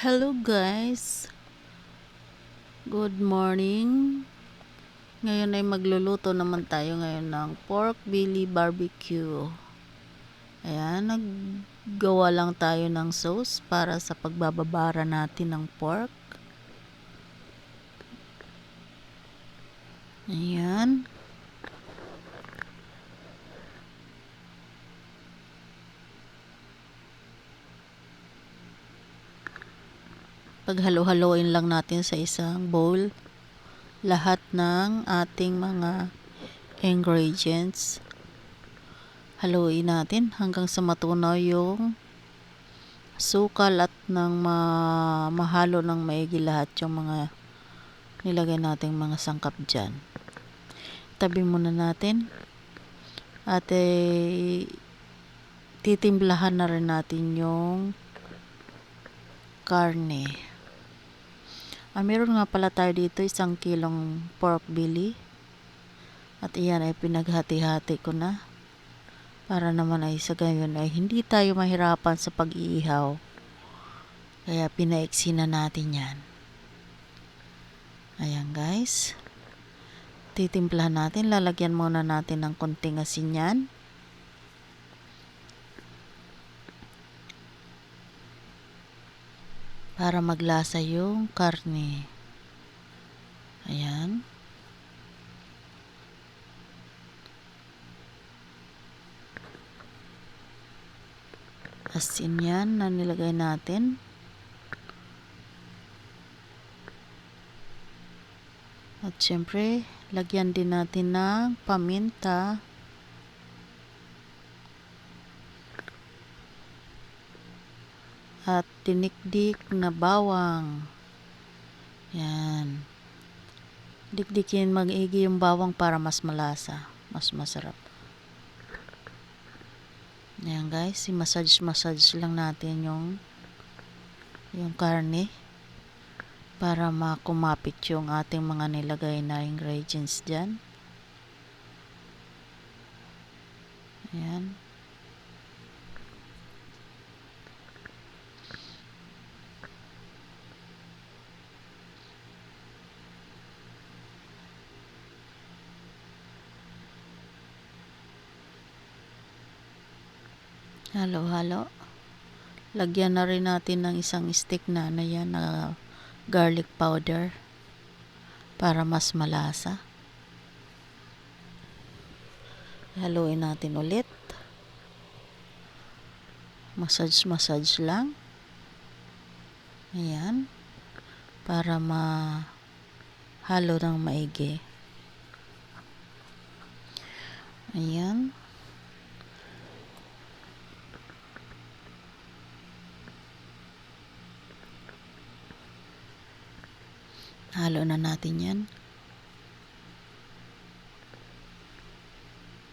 Hello guys. Good morning. Ngayon ay magluluto naman tayo ngayon ng pork belly barbecue. Ayan, naggawa lang tayo ng sauce para sa pagbababara natin ng pork. Ayan. Paghalo-haloin lang natin sa isang bowl lahat ng ating mga ingredients. Haluin natin hanggang sa matunaw yung sukal at nang ma mahalo ng maigi lahat yung mga nilagay nating mga sangkap dyan. Tabi muna natin at eh, titimplahan na rin natin yung karne. Ah, meron nga pala tayo dito isang kilong pork belly. At iyan ay pinaghati-hati ko na. Para naman ay sa gayon ay hindi tayo mahirapan sa pag-iihaw. Kaya pinaiksi na natin yan. Ayan guys. Titimplahan natin. Lalagyan muna natin ng konting asin yan. Para maglasa yung karne. Ayan. Asin yan na nilagay natin. At syempre, lagyan din natin ng paminta. At tinikdik na bawang. Yan. Dikdikin mag-igi yung bawang para mas malasa, mas masarap. Yan guys, i-massage-massage lang natin yung yung karne para makumapit yung ating mga nilagay na ingredients dyan. Ayan. Halo-halo. Lagyan na rin natin ng isang stick na na yan na garlic powder para mas malasa. Haluin natin ulit. Massage-massage lang. Ayan. Para ma halo ng maigi. Ayan. Halo na natin yan.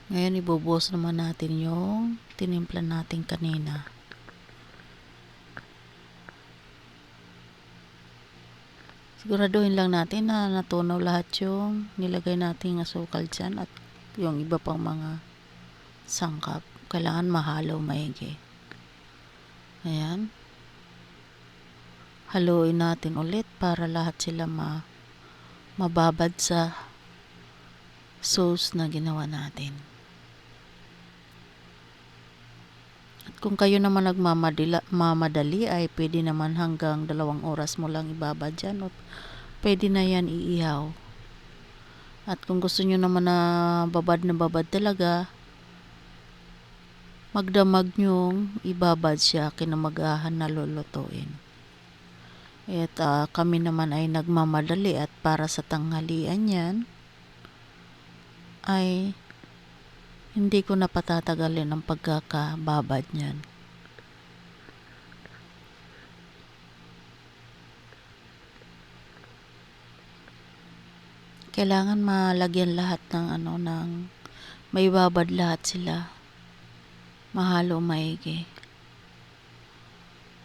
Ngayon, ibubuhos naman natin yung tinimpla natin kanina. Siguraduhin lang natin na natunaw lahat yung nilagay nating asukal dyan at yung iba pang mga sangkap. Kailangan mahalo maigi. Ayan haluin natin ulit para lahat sila ma mababad sa sauce na ginawa natin. At kung kayo naman nagmamadali ay pwede naman hanggang dalawang oras mo lang ibabad dyan o pwede na yan iihaw. At kung gusto nyo naman na babad na babad talaga, magdamag nyong ibabad siya kinamagahan na lulutuin. At uh, kami naman ay nagmamadali at para sa tanghalian yan ay hindi ko na patatagalin ang pagkakababad niyan. Kailangan malagyan lahat ng ano ng may babad lahat sila. Mahalo maigi.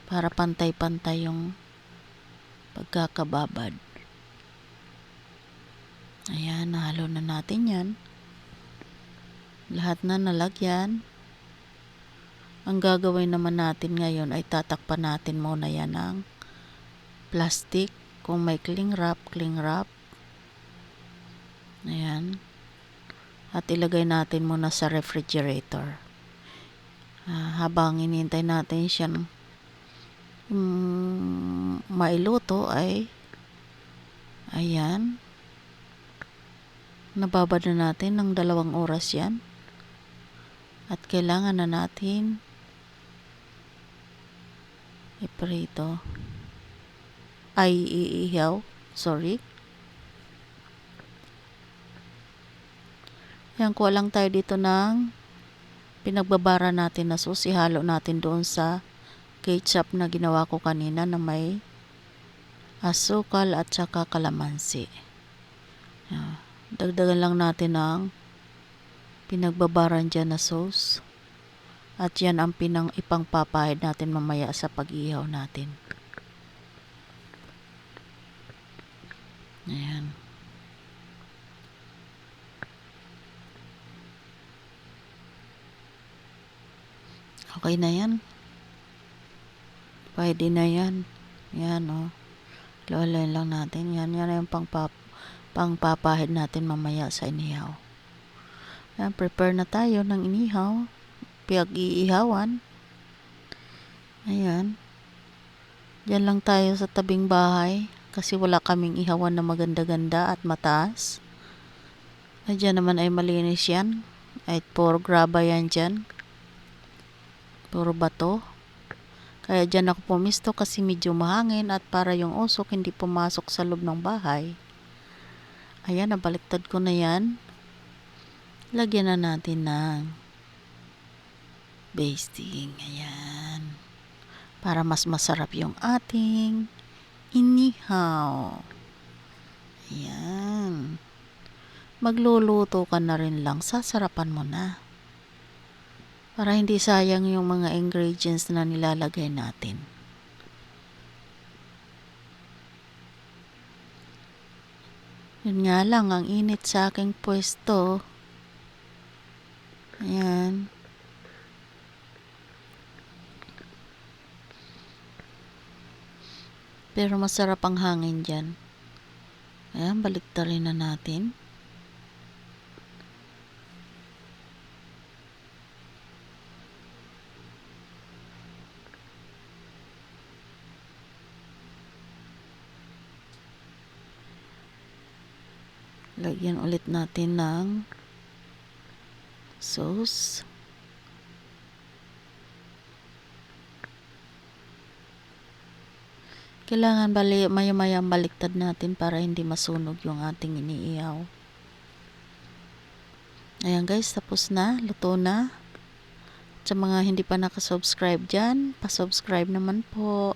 Para pantay-pantay yung pagkakababad. Ayan, nahalo na natin yan. Lahat na nalagyan. Ang gagawin naman natin ngayon ay tatakpan natin muna yan ng plastic. Kung may cling wrap, cling wrap. Ayan. At ilagay natin muna sa refrigerator. Ah, habang inintay natin siyang mm, mailuto ay ayan. Nababad na natin ng dalawang oras yan. At kailangan na natin iprito. Ay iihaw. Sorry. Yan kuha lang tayo dito ng pinagbabara natin na sauce. Ihalo natin doon sa ketchup na ginawa ko kanina na may asukal at saka kalamansi. Yan. Dagdagan lang natin ng pinagbabaran dyan na sauce. At yan ang pinang ipangpapahid natin mamaya sa pag-ihaw natin. Ayan. Okay na yan. Pwede na yan. Yan, oh. Lolay lang natin. Yan, yan yung pangpap pangpapahid natin mamaya sa inihaw. Yan, prepare na tayo ng inihaw. Piyag-iihawan. Ayan. Diyan lang tayo sa tabing bahay kasi wala kaming ihawan na maganda-ganda at mataas. Ay, dyan naman ay malinis yan. Ay, puro graba yan dyan. Puro bato. Kaya dyan ako pumisto kasi medyo mahangin at para yung usok hindi pumasok sa loob ng bahay. Ayan, nabaliktad ko na yan. Lagyan na natin ng basting. Ayan. Para mas masarap yung ating inihaw. Ayan. Magluluto ka na rin lang. Sasarapan mo na. Para hindi sayang yung mga ingredients na nilalagay natin. Yun nga lang, ang init sa aking pwesto. Ayan. Pero masarap ang hangin dyan. Ayan, baliktarin na natin. Lagyan ulit natin ng sauce. Kailangan bali, maya-maya baliktad natin para hindi masunog yung ating iniihaw. Ayan guys, tapos na. Luto na. Sa mga hindi pa nakasubscribe dyan, pasubscribe naman po.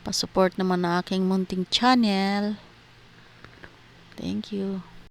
Pasupport naman na aking munting channel. Thank you.